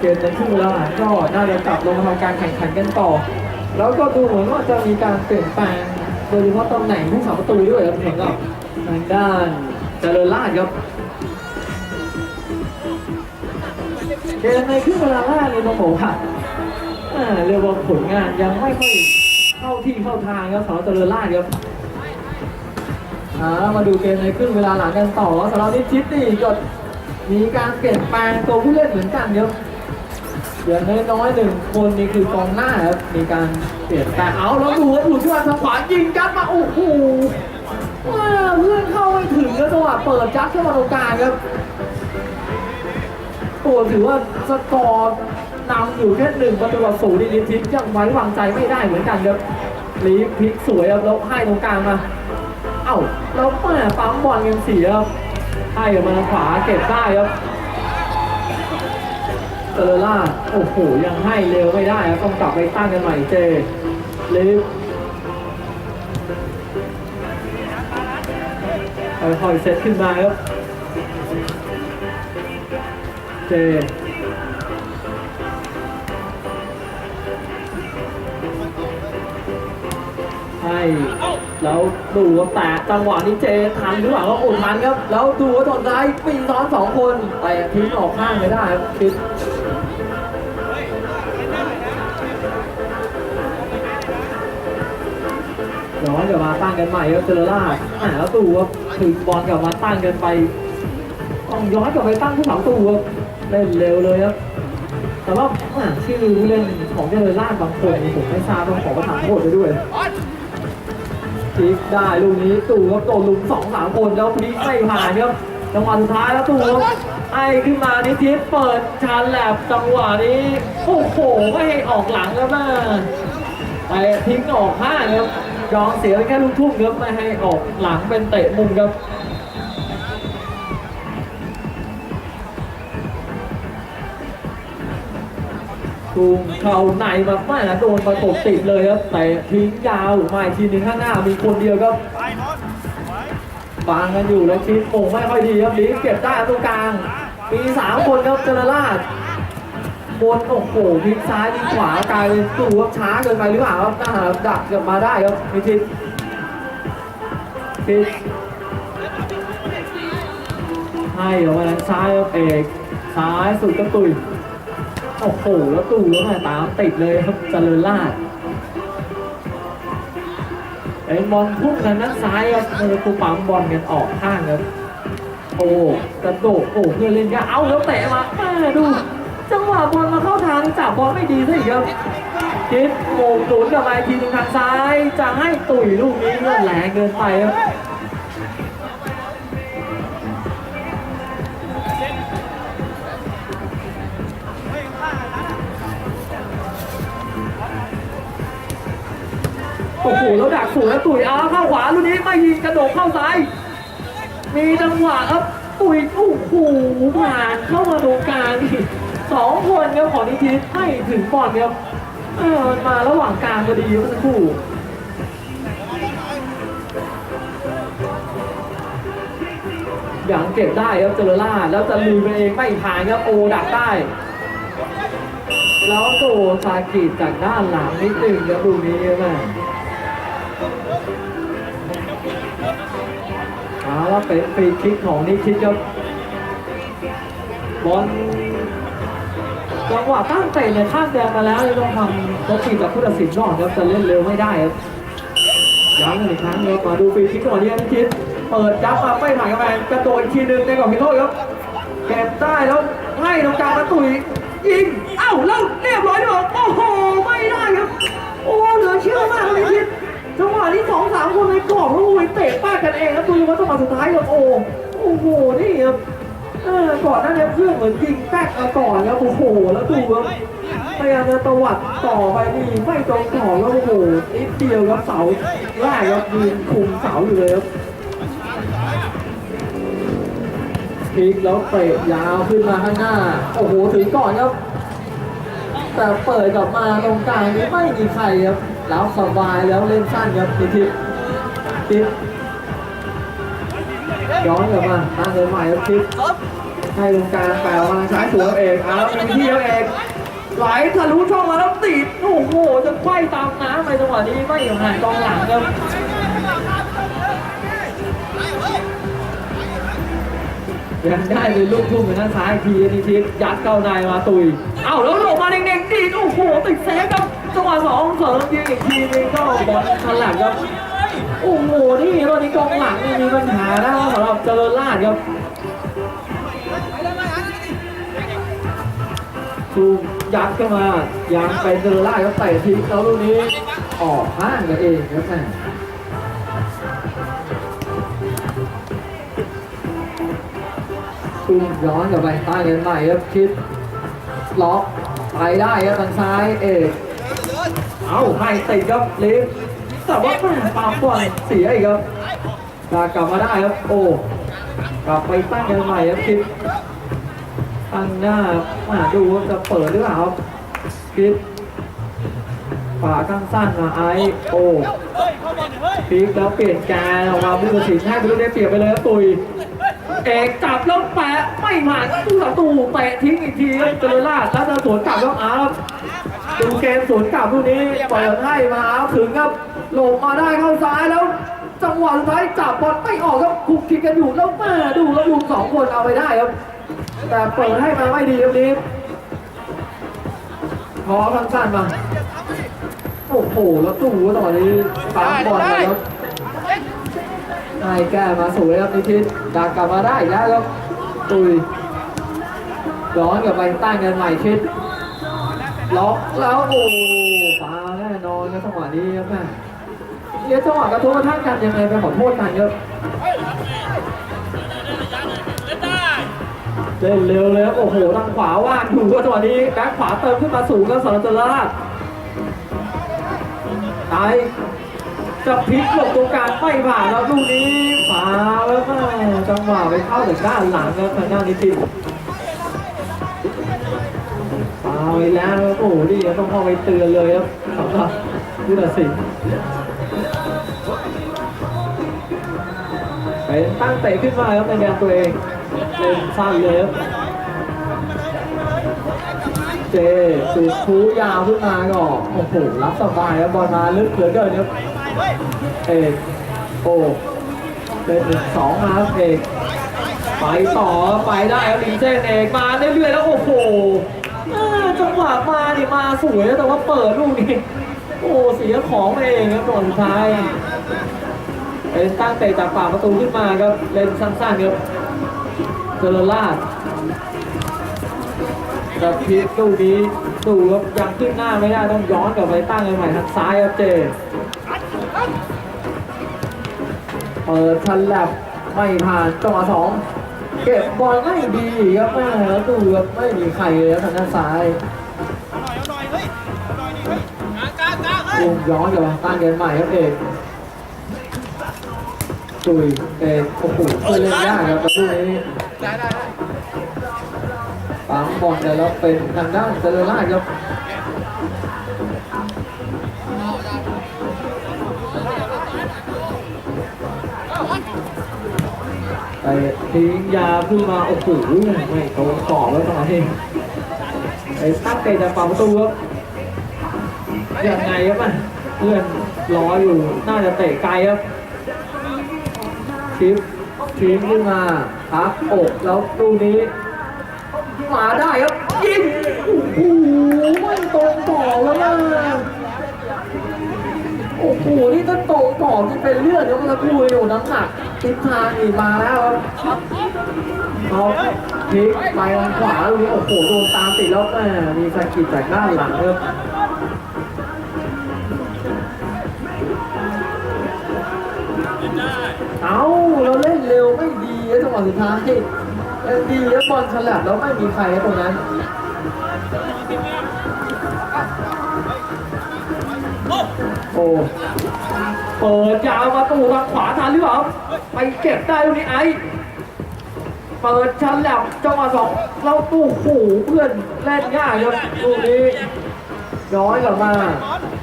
เกมในครึ่งเวลาหลังก็น่าจะกลับลงมาทำการแข่งขันกันต่อ แล้วก็ดูเหมือนว่าจะมีการเปลี่ยนแปลงโดยเฉพาะตำแหน่งผู้สาประตูด้วยครับสำหรับทางด้านเจริญราชครับเกมในครึ่งเวลาแรกเลยต้องบอกว่าเรียกว่าผลงานยังไม่ค่อยเข้าที่เข้าทางครับสำหรับเจริญราชครับมาดูเกมในครึ่งเวลาหลังกันต่อสำหรับนิชิตนี่ก็มีการเปลี่ยนแปลงตัวผู้เล่นเหมือนกันครับ อย่างน้อยๆหนึ่งคนนี่คือกองหน้าครับมีการเปลี่ยนแปลงเอาแล้วดูครับหลุดขึ้นมาทางขวายิงจัดมาโอ้โหเพื่อนเข้าไม่ถึงแล้วจังหวะเปิดจัดเข้ามาตรงกลางครับตัวถือว่าสกอร์นำอยู่แค่หนึ่งประตูต่อศูนย์นี่ลิฟทิพย์ยังไว้วางใจไม่ได้เหมือนกันครับลีฟพลิกสวยครับแล้วให้ตรงกลางมา เอ้าแล้วแม่ปั๊มบอลกันเสียครับให้ออกมาขวาเก็บได้ครับ ซอร์ล่าโอ้โหยังให้เร็วไม่ได้ครับต้องกลับไปตั้งกันใหม่เจลีฟค่อยๆเซตขึ้นมาครับเจให้แล้วดูว่าแตะจังหวะนี้เจทันหรือเปล่าว่าโอ้ทันครับ แล้วดูว่าตอนท้ายปีซ้อนสองคนแต่ทิ้งออกข้างไม่ได้ครับคิด ย้อนกลับมาตั้งกันใหม่ครับเจอล่าอ่าแล้วดูว่าถึงบอลกลับมาตั้งกันไปต้องย้อนกลับไปตั้งผู้สาประตูครับเล่นเร็วเลยครับแต่ว่าชื่อผู้เล่นของเจริญราบางคนผมไม่ทราบต้องขอประทานโทษไปด้วยพลิกได้ลูกนี้ตู่ครับโดนลุมสองสามคนแล้วพลิกไม่ผ่านครับจังหวะสุดท้ายแล้วตู่ครับไอ้ขึ้นมานิทิพเปิดชันแลบจังหวะนี้โอ้โหไม่ให้ออกหลังครับแม่ไปทิ้งออกห้าครับ ยอมเสียแค่ลูกทุ่งครับไม่ให้ออกหลังเป็นเตะมุมครับตูมเข่าในมาแม่โดนประกบติดเลยครับแต่ทิ้งยาวมาอีกทีหนึงข้างหน้ามีคนเดียวครับบางกันอยู่แล้วคิดโป่งไม่ค่อยดีครับลีเก็บได้ตรงกลาง มีสามคนครับเจรราช บนโอ้โหพลิกซ้ายพลิกขวากลายเป็นตู้ครับช้าเกินไปหรือเปล่าครับน่าดักกลับมาได้ครับมีทิศทิศให้ออกมาทางซ้ายครับเอกซ้ายสุดก็ตุยโอ้โหแล้วตู่แล้วมาตามติดเลยครับเจริญราชไอ้บอลพุ่งกันนัดซ้ายครับเออคูปั๊มบอลกันออกข้างครับโอ้กระโดดโอ้เพื่อเล่นก็เอาแล้วเตะมาแม่ดู หวะบอลมาเข้าทางจับบอลไม่ดีซะอีกครับคิดโมงหนุนกับมาอีกทีนึงทางซ้าย จะให้ตุ๋ยลูกนี้เลื่อนแรงเกินไปครับโอ้โหแล้วดักสวยแล้วตุ๋ยเอาเข้าขวาลูกนี้ไม่ยิงกระโดดเข้าซ้าย มีจังหวะครับตุ๋ยโอ้โหผ่านเข้ามาตรงกลางนี่ สองคนครับของนิทิศไม่ถึงบอลครับเออมันมาระหว่างกลางพอดีเมื่อสักครู่อย่างเก็บได้ครับเจรล่าแล้วจะลืมไปเองไม่ผ่านครับโอดักได้ แล้วโตซากิจากด้านหลังนิดหนึ่งครับดูนี้แม่เอาแล้วเป็นฟรีคิกของนิชิตครับบอล จังหวะตั้งเตะในข้างแดงมาแล้วเลยต้องทำรถทีจากผู้ตัดสินก่อนครับจะเล่นเร็วไม่ได้ครับย้ำกันอีกครั้งเลยมาดูฟรีคิกก่อนที่นิชิตเปิดยับมาไม่ผ่านกระแพงกระโดดอีกทีหนึงในกรอบพิโทษครับเก็บได้แล้วให้ตรงกลางประตุยยิงเอ้าแล้วเรียบร้อยด้วยโอ้โหไม่ได้ครับโอ้เหลือเชื่อมากเลยคิดจังหวะนี้สองสามคนในกรอบแล้วโอ้ยเตะป้ากันเองครับดูว่าจังหวะสุดท้ายครับโอ้โอ้โหนี่ครับ เออก่อนหน้านี้เพื่อนเหมือนยิงแป๊กมาก่อนครับโอ้โห แล้วดูครับพยายามจะตวัดต่อไปนี่ไม่ตรงต่อแล้วโอ้โหนิดเดียวครับเสาแรกครับยืนคุมเสาอยู่เลยครับพลิกแล้วเตะยาวขึ้นมาข้างหน้า โอ้โหถึงก่อนครับ แต่เปิดกลับมาตรงกลางนี้ไม่มีใครครับแล้วสบายแล้วเล่นสั้นครับนิทิพย์ทิพ ย์ย้อนกลับมาตั้งเลยใหม่ครับทิพย์ให้ตรงกลางแปลมาซ้ายสวยเอกเอาแล้วมีที่เอกไหลทะลุช่องมาแล้วติดโอ้โหจะไขว้ตามน้ำไปจังหวะนี้ไม่หันกองหลังครับยังได้เลยลูกทุ่งอยู่ด้านซ้ายทีนิทิศยัดเข้าในมาตุย เอ้าแล้วลงมาเด้งๆดีดโอ้โหติดเซฟครับจังหวะสองเสริมยิงอีกทีนึงก็บอลฉลับครับ โอ้โหนี่ตอนนี้กองหลังนี่มีปัญหาแล้วสำหรับเจริญราชครับทูมยัดเข้ามายังเป็นเจริญราชครับเตะทิ้งแล้วลูกนี้ ออกห้างกันเองครับแม่ทูมย้อนกลับไปใต้เงินใหม่ครับคิดล็อกไปได้ครับทางซ้ายเอก เอาให้ติดครับลิฟ แต่ว่าแม่ปาบอลเสียอีกครับกกลับมาได้ครับ โอ้กลับไปตั้งกันใหม่ครับคิดตั้งหน้ามาดูว่าจะเปิดหรือเปล่าครับคิดฝาข้างสั้นมาไอโอ้พลิกแล้วเปลี่ยนแกนออกมาผู้ตัดสินให้ไปรู้ได้เปรียบไปเลยครับตุยเอกจับแล้วแปะไม่ผ่านตู้ต่อตู้เตะทิ้งอีกทีครับเจริญราแล้วจะสวนกลับแล้วอาร์ดูเกมสวนกลับลูกนี้เปิดให้มาอาร์ถึงครับ หลบมาได้เข้าซ้ายแล้ว จังหวะสุดท้ายจับบอลไม่ออกครับคุกคิดกันอยู่แล้วแม่ดูแล้วดูสองคนเอาไปได้ครับ แต่เปิดให้มาไม่ดีครับนี้ขอสั้นมาโอ้โหแล้วตู้ตอนนี้ปั๊มบอลมาแล้วให้แก้มาสวยครับนิทิศดักกลับมาได้อีกแล้วครับตุยย้อนกลับไปตั้งกันใหม่ชิดล็อกแล้วโอ้ปาแน่นอนครับจังหวะนี้ครับแม่ เนี่ยจังหวะกระทบกระทั่งกันยังไงไปขอโทษกันครับเล่นเร็วเลยครับโอ้โหทางขวาว่างอยู่ครับจังหวะนี้แบ็คขวาเติมขึ้นมาสูงครับสารจราชไอจะพลิกหลบตรงกลางไม่ผ่านแล้วลูกนี้ฝาแล้วก็จังหวะไปเข้าถึงด้านหลังครับทางด้านนิติฟาวไปแล้วโอ้โหนี่ต้องเข้าไปเตือนเลยครับสำหรับผู้ตัดสิน ไปตั้งเตะขึ้นมาครับในแดนตัวเองเล่นสั้นเลยครับเจสุดคูยาวขึ้นมาก็โอ้โหรับสบายครับบอลมาลึกเหลือเกินครับเอกโอ้เป็นหนึ่งสองมาครับเอกไปต่อไปได้ครับลิงเส้นเอกมาเรื่อยๆแล้วโอ้โหจังหวะมาดิมาสวยแต่ว่าเปิดลูกนี้โอ้เสียของเองครับตอนท้าย เป็นตั้งเตะจากปากประตูขึ้นมาครับ เล่นสั้นๆครับเจริญราชแต่พีคลูกนี้ดูครับยังขึ้นหน้าไม่ได้ต้องย้อนกลับไปตั้งกันใหม่ทางซ้ายครับเจเปิดทันแลบไม่ผ่านจังหวะสองเก็บบอลไม่ดีครับแม่แล้วดูครับไม่มีใครเลยครับทางด้านซ้ายลุงย้อนกลับมาตั้งเกมใหม่ครับเอก ตุยเอกโอ้โหเพื่อนเล่นยากครับประตูนี้ปั๊มบอลแต่แล้วเป็นทางด้านเจริญราชครับไปทิ้งยาขึ้นมาโอ้โหไม่โดนกรอบแล้วตอนนี้ไอ้ตั้งเตะจากฝั่งประตูครับยังไงครับมันเพื่อนรออยู่น่าจะเตะไกลครับ ชิปทิ้งขึ้นมาพับอกแล้วลูกนี้ มาได้ครับยิงโอ้โหไม่ตรงกรอแล้วนะโอ้โหนี่ถ้าตรงกรอที่เป็นเลือดแล้วมันจะพูดอยู่น้ำหนักทิศทางอีกมาแล้วครับเขาพลิกไปทางขวาลูกนี้โอ้โหโดนตามติดแล้วแม่มีสกิดจากด้านหลังครับ เอาเราเล่นเร็วไม่ดีนะจังหวะสุดท้ายดีแล้วบอลฉลับแล้วไม่มีใครตรงนั้นโอ้เปิดยาวมาตูทางขวาทันหรือเปล่าไปเก็บได้ลูกนี้ไอ้เปิดชั้นแล้วจังหวะสองเราตู้ขู่เพื่อนเล่นง่ายครับลูกนี้ย้อยกลับมา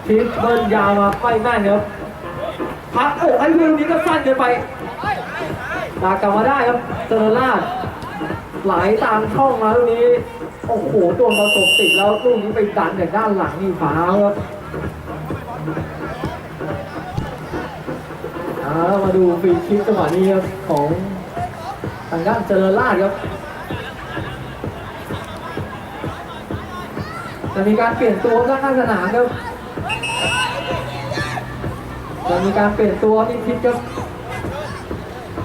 ทิปเบิ้ลยาวมาไม่แม่นครับ พักอกให้เพื่อนลูกนี้ก็สั้นเกินไปตากลับมาได้ครับเจริญราชไหลตามช่องมาลูกนี้ โอ้โหโดนประกบติดแล้วลูกนี้ไปดันจากด้านหลังนี่ฟ้าครับมาดูฟรีคิกจังหวะนี้ครับของทางด้านเจริญราชครับจะมีการเปลี่ยนตัวด้านข้างสนามครับ จะมีการเปลี่ยนตัวนี่คิดครับ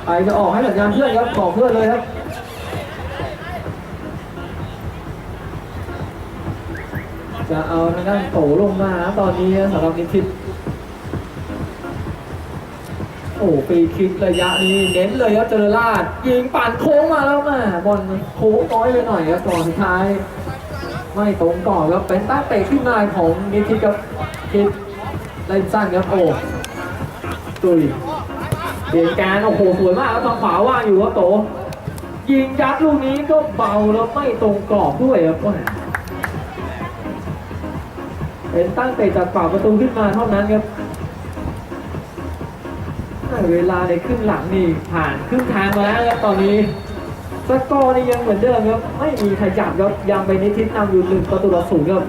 ใครจะออกให้สัญญาณเพื่อนครับบอกเพื่อนเลยครับจะเอาทางด้านโตลงมาตอนนี้สำหรับนิทิตโอ้ฟรีคิกระยะนี้เน้นเลยครับเจริญราชยิงปั่นโค้งมาแล้วแม่บอลโค้งน้อยไปหน่อยครับตอนสุดท้าย ไม่ตรงก่อนครับเป็นตั้งเตะขึ้นมาของนิทิตครับคิดเล่นสั้นครับโอ้ ตุยเดียนการโอ้โหสวยมากครับทางขวาว่างอยู่ครับโต ยิงยัดลูกนี้ก็เบาแล้วไม่ตรงกรอบด้วยครับเป็นตั้งเตะจากฝ่าประตูขึ้นมาเท่านั้นครับเวลาในครึ่งหลังนี่ผ่านครึ่งทางมาแล้วครับตอนนี้สกอร์นี่ยังเหมือนเดิมครับ ไม่มีใครจับครับยังไปนิทิศนำอยู่หนึ่งประตูต่อศูนย์ครับ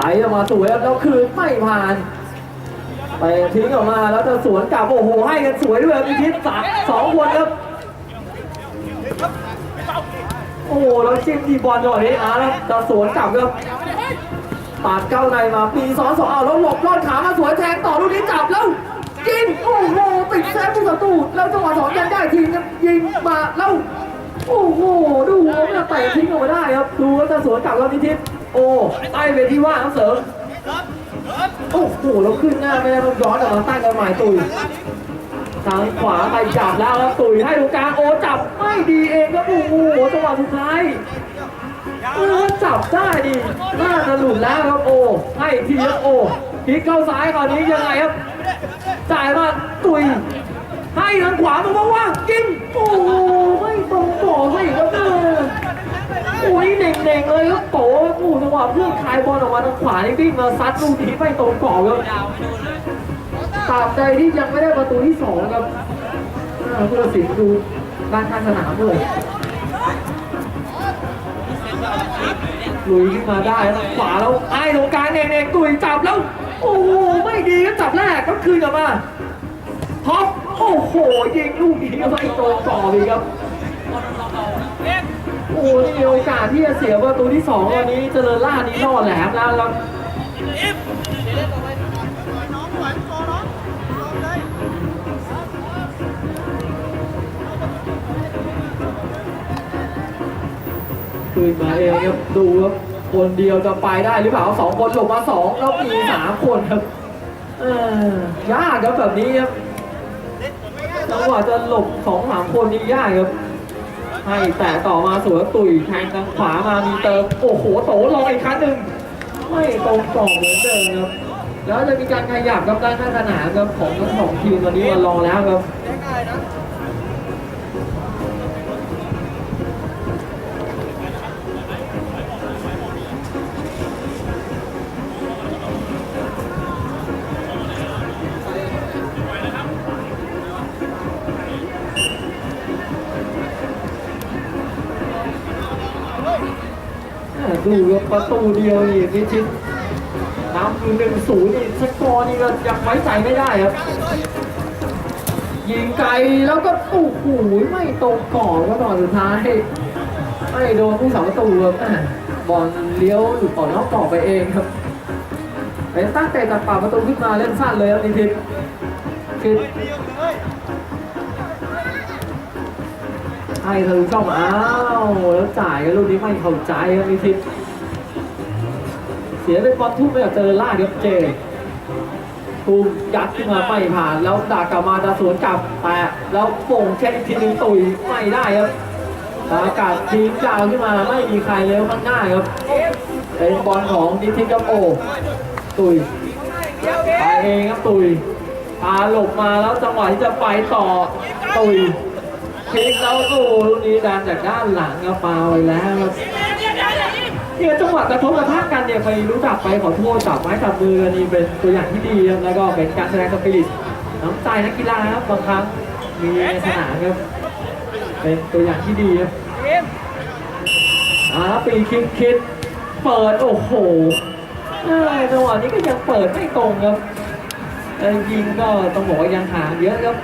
ไหลออกมาสวยครับแล้วคืนไม่ผ่าน ไปทิ้งออกมาแล้วจะสวนกลับโอ้โหให้กันสวยด้วยครับนิทิศสามสองคนครับโอ้โหแล้วจิ้มทีบอลจังหวะนี้อะแล้วจะสวนกลับครับปาดเก้าในมาปีสองสองเอาแล้วหลบรอดขามาสวยแทงต่อลูกนี้จับแล้วยิงโอ้โหติดแซฟผู้ศัตรูแล้วจังหวะสองยังได้ทีครับยิงมาแล้วโอ้โหดูว่าจะเตะทิ้งออกมาได้ครับดูว่าจะสวนกลับแล้วนิทิศ โอ้ใต้เวทีว่างครับเสริมโอ้โหแล้วขึ้นหน้าไม่ได้ต้องย้อนกลับมาตั้งกันใหม่ตุยทางขวาไปจับแล้วครับตุยให้ตรงกลางโอ้จับไม่ดีเองครับโอ้โหจังหวะสุดท้ายเออจับได้ดิน่าจะหลุดแล้วครับโอ้ให้ทีครับโอ้พลิกเข้าซ้ายคราวนี้ยังไงครับจ่ายมาตุยให้ทางขวามาว่างๆกินโอ้ไม่ตรงต่อซะอีกครับเออ อ้ยเน่งๆเลยครับโตโอ้จังหวะเพื่อนคายบอลออกมาทางขวานี่วิ่งมาซัดลูกนี้ไม่ตรงกรอบครับตราบใดที่ยังไม่ได้ประตูที่สองครับอ่าผู้ตัดสินดูด้านข้างสนามเลยลุยขึ้นมาได้แล้วขวาแล้วไอ้ตรงกลางเองๆตุยจับแล้ว โอ้โหไม่ดีก็จับแรกก็คืนกลับมาท็อปโอ้โหยิงลูกนี้ไม่ตรงต่อเลยครับ โอ้โหนี่มีโอกาสที่จะเสียประตูที่สองวันนี้เจริญล่านี้รอแหลมแล้วครับคืนมาเองครับดูครับคนเดียวจะไปได้หรือเปล่าสองคนหลบมาสองแล้วมีสามคนครับยากครับแบบนี้ครับจังหวะจะหลบสองสามคนนี่ยากครับ ให้แต่ต่อมาสวยตุยแทงทางขวามามีเติมโอ้โหโตลงอีกครั้งหนึ่งไม่ตรงต่อเหมือนเดิมครับแล้วจะมีการขยับกับด้านข้างสนามครับของทั้งสองทีมวันนี้มาลองแล้วครับ อ่าดูประตูเดียวนี่นิชิตน้ำอยู่หนึ่งศูนย์นี่สกอร์นี่ก็ยังไว้ใจไม่ได้ครับ ยิงไกลแล้วก็โอ้โหไม่ตรงกรอบก็ตอนสุดท้ายไม่โดนผู้สาประตูครับอ่าบอลเลี้ยวหลุดต่อนอกกรอบไปเองครับเป็นตั้งแต่จากปาประตูขึ้นมาเล่นสั้นเลยครับนิทิตคือให้ทะลุช่องอ้าวแล้วจ่ายกันลูกนี้ไม่เข้าใจครับนิทิต เสียเป็นบอลทุ่มไปกับเจอล่าครับเจทูมยัดขึ้นมาไม่ผ่าน แล้วดากกลับมาจะสวนกลับแต่แล้วโป่งเช็ดทีนึงตุยไม่ได้ครับอากาศทีมยาวขึ้นมาไม่มีใครเลยข้างหน้าครับเป็นบอลของนิติกับโอตุยไปเองครับตุยพาหลบมาแล้วจังหวะที่จะไปต่อตุยพลิกแล้วโอ้ลูกนี้ดันจากด้านหลังครับฟาวไปแล้วครับ เนี่ยจังหวะกระทบกระทั่งกันเนี่ยไปรู้จักไปขอโทษจับไม้จับมือกันนี่เป็นตัวอย่างที่ดีครับแล้วก็เป็นการแสดงสปิริตน้ำใจนักกีฬาครับบางครั้งมีในสนามครับเป็นตัวอย่างที่ดีครับอ่าปีคิดคิดเปิดโอ้โหจังหวะนี้ก็ยังเปิดไม่ตรงครับยิงก็ต้องบอกว่ายังหาเยอะครับ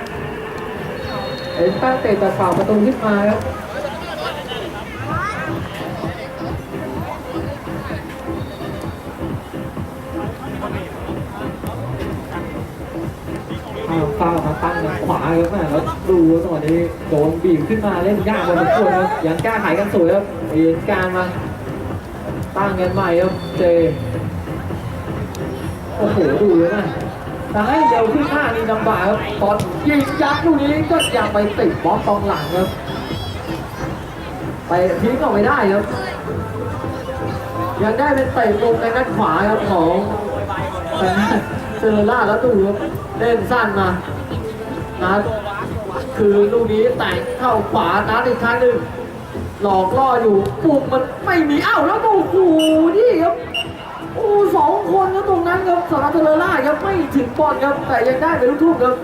เอ็นตั้งเตะจากฝั่งประตูขึ้นมาครับ ฟ้าวมาตั้งทางขวาครับแม่แล้วดูจังหวะนี้โดนบีบขึ้นมาเล่นยากพอสมควรครับยังแก้ไขกันสวยครับเอ็นการมาตั้งกันใหม่ครับเจโอ้โหดูเลยนะแต่ให้เร็วขึ้นมานี่ลำบากครับตอนยิงยัดลูกนี้ก็ยังไปติดบล็อกกองหลังครับไปทิ้งออกไม่ได้ครับ ยังได้เป็นเตะมุมในนัดขวาครับของเซอร์ล่าแล้วดูครับ เล่นสั้นมานัดคือลูกนี้แต่งเข้าขวานัดอีกครั้งหนึ่งหลอกล่ออยู่ปุ่มมันไม่มีอ้าวแล้วโอ้โหนี่ครับโอ้สองคนครับตรงนั้นครับสำหรับเซอร์ล่าครับไม่ถึงบอลครับแต่ยังได้เป็นลูกทุ่งครับ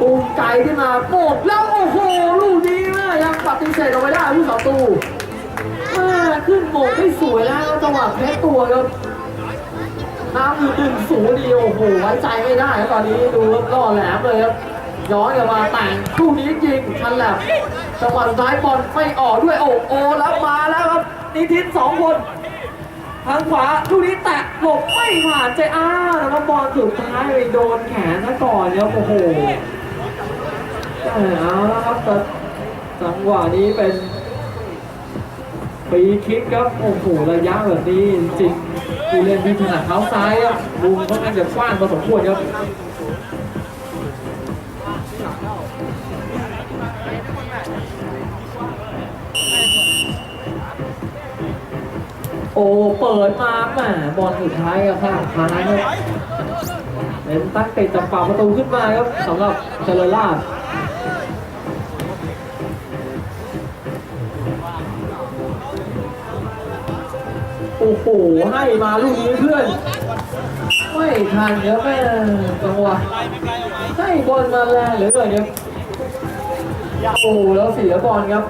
ปุ่มไกลขึ้นมาโบกแล้วโอ้โหลูกนี้นะยังปฏิเสธออกไปได้ผู้ต่อตูขึ้นโหมกได้สวยแล้วจังหวะแพ้ตัวครับ น้ำอยู่ดึงสูงดีโอ้โหไว้ใจไม่ได้ครับตอนนี้ดูรล่อแหลมเลยครับย้อนกลับมาแต่งคู่นี้ยิงทันแหลมจังหวะสุดท้ายบอลไม่ออกด้วยโอ้โอแล้วมาแล้วครับนิทิศสองคนทางขวาลูกนี้แตะหลบไม่ผ่านเจอ้าแล้วก็บอลสุดท้ายไปโดนแขนซะก่อนครับโอ้โหเอาแล้วครับแต่จังหวะนี้เป็นฟรีคิกครับโอ้โหระยะแบบนี้จริง ผู้เล่นที่ถนัดเท้าซ้ายครับมุมค่อนข้างจะกว้างพอสมควรครับโอ้ เปิดมาแหมบอลสุดท้ายอะข้างท้ายครับเป็นตั้งเตะจากฝั่งประตูขึ้นมาครับสำหรับเจริญราช อ้โหให้มาลูกนี้เพื่อน ไม่ทันเดี๋ยวแม่จังหวะให้บอลมาแรงเหลือเกินครับโอ้โหแล้วเสียบอลครับ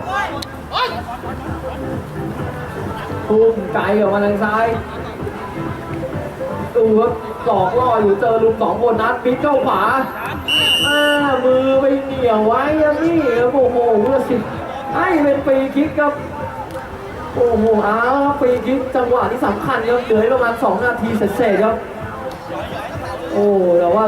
พุ่มไกลออกมาทางซ้ายดูครับหลอกล่ออยู่เจอลุมสองคนนัดปิดเข้าขวาอ่ามือไปเหนียวไว้ครับนี่ครับโอ้โหเพื่อสิให้เป็นฟรีคิกครับ โอ้โหอ้าวฟรีคิกจังหวะที่สำคัญครับเหลือประมาณ 2 นาทีเสร็จๆครับ โอ้แต่ว่า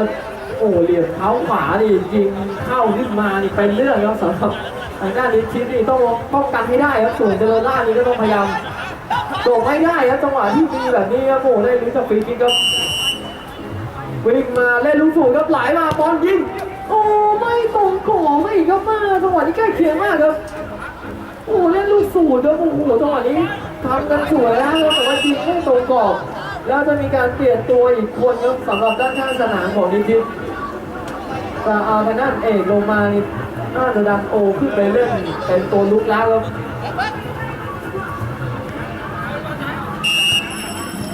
โอ้เหลี่ยมเท้าขวานี่ยิงเข้าขึ้นมานี่เป็นเรื่องครับสำหรับทางด้านนี้ชิดนี่ต้องป้องกันให้ได้ครับส่วนเจริญรานี่ก็ต้องพยายามโด่งไม่ได้ครับจังหวะที่มีแบบนี้ครับโอ้ได้รู้จักฟรีคิกครับวิ่งมาเล่นลูกสูงครับไหลมาบอลยิงโอ้ไม่ตรงกรอไม่ครับมาจังหวะนี้ใกล้เคียงมากครับ โอ้เล่นลูกสูตรแล้วโอ้โหจังหวะนี้ทำกันสวยแล้วครับแต่ว่ายิงไม่ตรงกรอบ แล้วจะมีการเปลี่ยนตัวอีกคนครับสำหรับด้านข้างสนามของนิทิศจะเอาทางด้านเอกลงมานี่น่าจะดันโอขึ้นไปเล่นเป็นตัวลุกแล้วครับ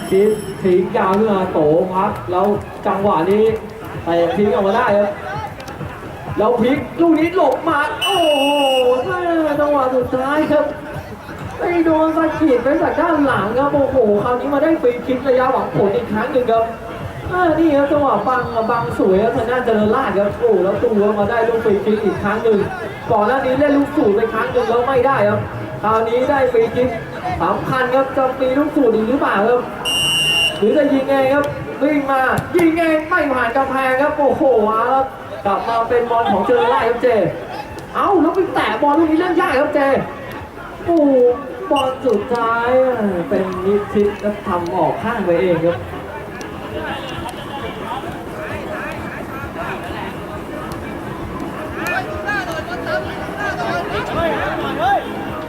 คิดทิ้งยาวขึ้นมาโตพักแล้วจังหวะนี้ไปทิ้งออกมาได้ครับ แล้วพลิกลูกนี้หลบมาโอ้โหจังหวะสุดท้ายครับไปโดนสะกิดไปจากด้านหลังครับโอ้โหคราวนี้มาได้ฟรีคิกระยะหวังผลอีกครั้งหนึ่งครับนี่ครับจังหวะบังบังสวยครับทางด้านเจริญราชครับโอ้แล้วตัวมาได้ลูกฟรีคิกอีกครั้งหนึ่งก่อนหน้านี้เล่นลูกสูตรไปครั้งหนึ่งแล้วไม่ได้ครับคราวนี้ได้ฟรีคิกสำคัญครับจะมีลูกสูตรอีกหรือเปล่าครับหรือจะยิงเองครับวิ่งมายิงเองไม่ผ่านกำแพงครับโอ้โหครับ กลับมาเป็นบอลของเจอไล่ครับเจ เอ้าแล้วไปแตะบอลลูกนี้เล่นยากครับเจโอ้บอลสุดท้ายอะเป็นนิชิตแล้วทำออกข้างไปเองครับ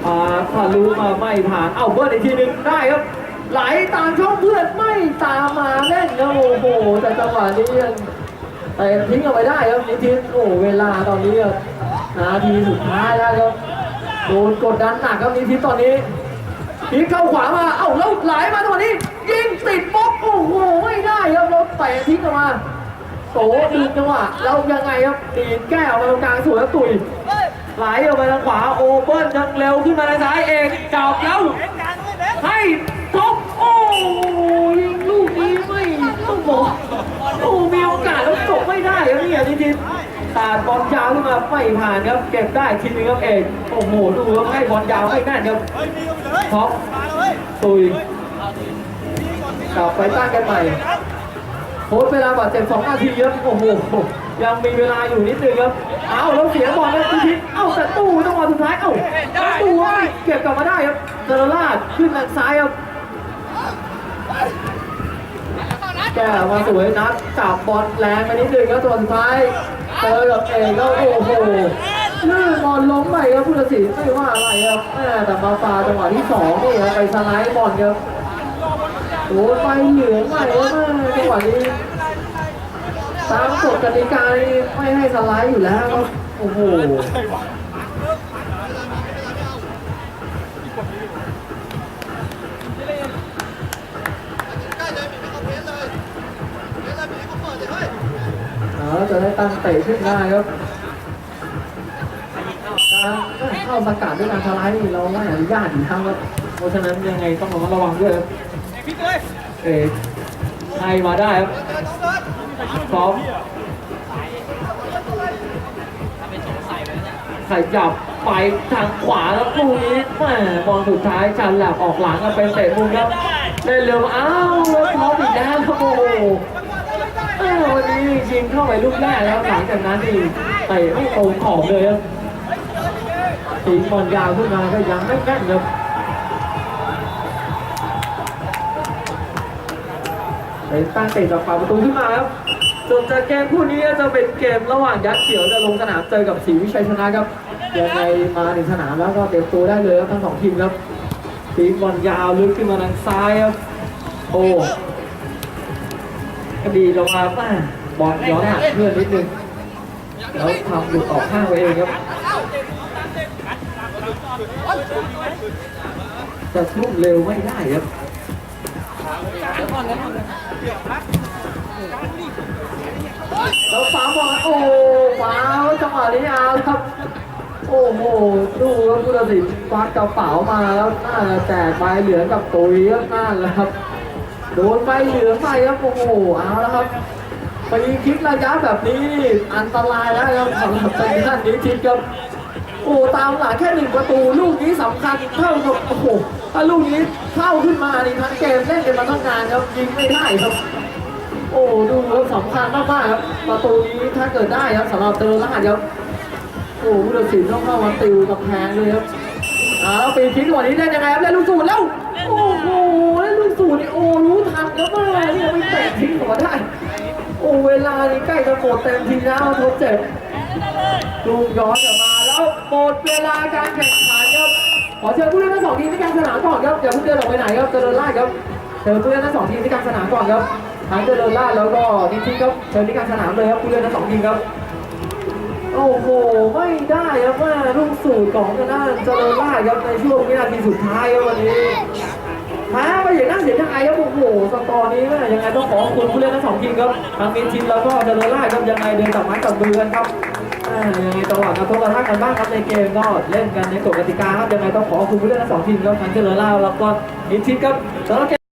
อ่าทะลุมาไม่ผ่าน เอาเบิร์ดอีกทีหนึ่งได้ครับ ไหลตามช่องเพื่อนไม่ตามมาเล่นครับโอ้โห แต่จังหวะนี้ยัง แต่ทิ้งเอาไว้ได้ครับนิทิโอ้เวลาตอนนี้อะนาทีสุดท้ายแล้วครับโดนกดดันหนักครับนิทิตอนนี้พีเข้าขวามาเอ้าแล้วไหลมาตอนนี้ ยิงติดบล็อกโอ้โหไม่ได้ครับรถเตะทิ้งออกมาโตดึงจังหวะแล้วยังไงครับดีนแก้ออกมาตรงกลางสวยแล้วตุยไหลออกไปทางขวาโอเบิ้ลยังเร็วขึ้นมาทางซ้ายเอกจับแล้วให้ทบโอ้ยยิงลูกนี้ไม่ต้องบอกโอ้มีโอกาสแล้วจบไม่ได้ครับเนี่ยจริงๆตาดบอลยาวขึ้นมาไม่ผ่านครับเก็บได้ทีนึงครับเอกโอ้โหดูครับให้บอลยาวไม่แน่นครับท็อปตุยกลับไปตั้งกันใหม่โค้ชเวลาบาดเจ็บ2นาทีครับโอ้โหยังมีเวลาอยู่นิดนึงครับเอาแล้วเสียบอลแล้วพิชิตเอ้าแต่ตู้จังหวะสุดท้ายเอ้าตู้เก็บกลับมาได้ครับเจรลาดขึ้นทางซ้ายครับ แกมาสวยนัดจับบอลแรงไปนิดนึงครับตัวสุดท้ายเจอกับเอกแล้วโอ้โหลื่นบอลล้มไปครับผู้ตัดสินไม่ว่าอะไรครับแม่แต่มาฟาจังหวะที่สองนี่ครับไปสไลด์บอลครับโอ้ไปเหลืองใหม่ครับแม่จังหวะนี้ตามกฎกติกาไม่ให้สไลด์อยู่แล้วครับโอ้โห แล้วจะได้ตั้งเตะขึ้นได้ครับการเข้าสกัดด้วยการสไลด์นี่เราไม่อนุญาตอยู่แล้วครับเพราะฉะนั้นยังไงต้องระมัดระวังด้วยครับเอกให้มาได้ครับพร้อมใส่จับไปทางขวาแล้วลูกนี้แหม่บอลสุดท้ายชันหลับออกหลังเป็นเตะมุมครับเล่นเร็วอ้าวแล้วพร้อมอีกแล้วครับโอ้ ยิงเข้าไปลูกแรกแล้วหลังจากนั้นนี่เตะไม่ตรงขอบเลยครับตีบอลยาวขึ้นมาก็ยังไม่แน่นครับไปตั้งเตะจากฝั่งประตูขึ้นมาครับส่วนจากเกมคู่นี้จะเป็นเกมระหว่างยักษ์เขียวจะลงสนามเจอกับศรีวิชัยชนะครับยังไงมาถึงสนามแล้วก็เตรียมตัวได้เลยครับทั้งสองทีมครับตีบอลยาวลึกขึ้นมาทางซ้ายครับโอ้กระดีลงมาป้า บอลย้อนหักเพื่อนนิดนึงแล้วทำหลุดออกข้างไปเองครับจะทุ่มเร็วไม่ได้ครับแล้วฟ้าบอลโอ้ฟ้าจังหวะนี้เอาครับ โอ้โหดูครับผู้ตัดสินควักกระเป๋ามาแล้วน่าจะแจกใบเหลืองกับตุยครับน่าเลยครับโดนใบเหลืองไปครับโอ้โหเอาแล้วครับ ฟรีคิกระยะแบบนี้นี่อันตรายแล้วครับสำหรับทางด้านนี้ทิศครับโอ้ตามหลังแค่หนึ่งประตูลูกนี้สำคัญเท่ากับโอ้โหถ้าลูกนี้เข้าขึ้นมานี่ทั้งเกมเล่นกันมาตั้งนานครับยิงไม่ได้ครับ โอ้ดูครับสำคัญมากๆครับประตูนี้ถ้าเกิดได้ครับสำหรับเตอร์ลาดครับโอ้ผู้ตัดสินต้องเข้ามาติวกับแพงเลยครับอ่าวปีคิกวันนี้ได้ยังไงครับได้ลูกสูตรแล้วโอ้โหได้ลูกสูตรนี่โอ้รู้ทันแล้วมาเนี่ยไม่เตะทิ้งออกมาได้ อ้เวลานี่ใกล้จะหมดเต็มทีแล้วทดเจ็บลูกย้อนกลับมาแล้วหมดเวลาการแข่งขันครับขอเชิญผู้เล่นทั้งสองทีมที่กลางสนามก่อนครับอย่าเพิ่งเดินออกไปไหนครับเจริญราชครับเชิญผู้เล่นทั้งสองทีมที่กลางสนามก่อนครับทั้งเจริญราชแล้วก็นิติครับเชิญที่กลางสนามเลยครับผู้เล่นทั้งสองทีมครับโอ้โหไม่ได้ครับว่าลูกสูตรของทางด้านเจริญราชครับในช่วงวินาทีสุดท้ายครับวันนี้ แพ้ไปอย่างน่าเสียดายครับโอ้โหสตอร์นี้แม่ยังไงต้องขอบคุณผู้เล่นทั้งสองทีมครับทางมีทีมแล้วก็เจริญราครับยังไงเดินต่อไม้ต่อมือกันครับยังไงจังหวะกระทบกระทั่งกันบ้างครับในเกมก็เล่นกันในกฎกติกาครับยังไงต้องขอบคุณผู้เล่นทั้งสองทีมครับทางเจริญราแล้วก็มีทีมครับสำหรับเกม